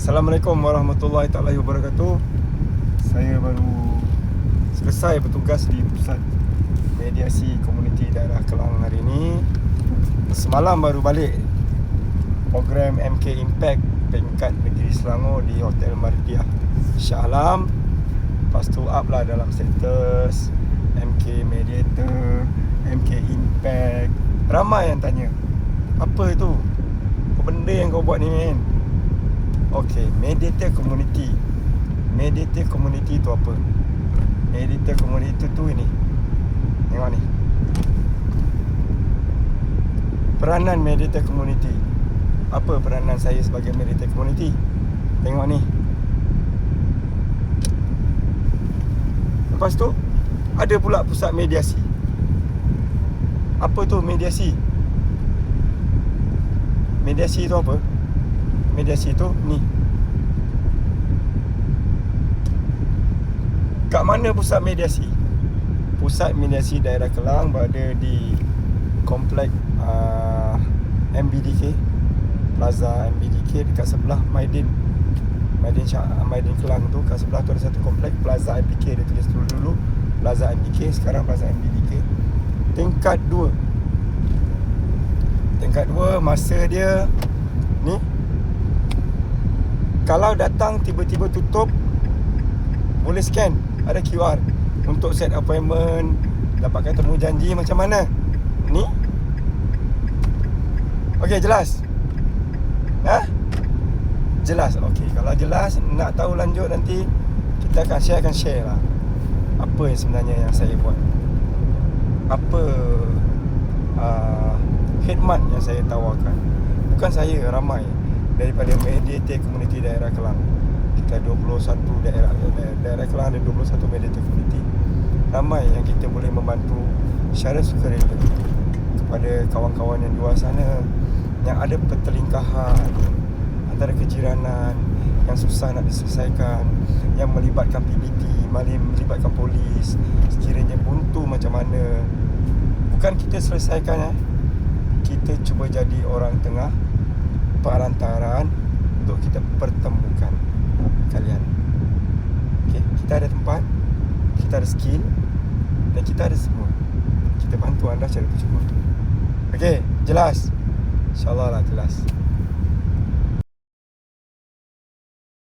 Assalamualaikum warahmatullahi taala wabarakatuh. Saya baru selesai bertugas di pusat mediasi komuniti daerah Kelang hari ini. Semalam baru balik program MK Impact peringkat negeri Selangor di Hotel Mardiah Shah Alam. Lepas tu up lah dalam status MK Mediator, MK Impact. Ramai yang tanya, apa itu? Apa benda yang kau buat ni men? Okay, mediator community. Mediator community tu apa? Mediator community tu, ini. Tengok ni. Peranan mediator community. Apa peranan saya sebagai mediator community? Tengok ni. Lepas tu ada pula pusat mediasi. Apa tu mediasi? Mediasi tu apa? Mediasi tu ni. Kat mana pusat mediasi? Pusat mediasi daerah Kelang berada di komplek uh, MBDK Plaza MBDK dekat sebelah Maidin. Maidin Syah, Maidin Kelang tu kat sebelah tu ada satu komplek Plaza MBK dia tulis dulu dulu Plaza MBK sekarang Plaza MBDK tingkat 2 tingkat 2 masa dia kalau datang tiba-tiba tutup boleh scan. Ada QR untuk set appointment dapatkan temu janji macam mana. Ni? Okey jelas? Ha? Jelas? Okey kalau jelas nak tahu lanjut nanti kita akan share akan share lah. Apa yang sebenarnya yang saya buat? Apa uh, khidmat yang saya tawarkan? Bukan saya ramai daripada mediator community daerah Kelang. Kita 21 daerah daerah, daerah Kelang ada 21 mediator community. Ramai yang kita boleh membantu secara sukarela kepada kawan-kawan yang di luar sana yang ada pertelingkahan antara kejiranan yang susah nak diselesaikan yang melibatkan PBT, melibatkan polis sekiranya buntu macam mana bukan kita selesaikan eh kita cuba jadi orang tengah perantaraan untuk kita pertemukan kalian. Okey, kita ada tempat, kita ada skill dan kita ada semua. Kita bantu anda secara percuma. Okey, jelas. InsyaAllah lah jelas.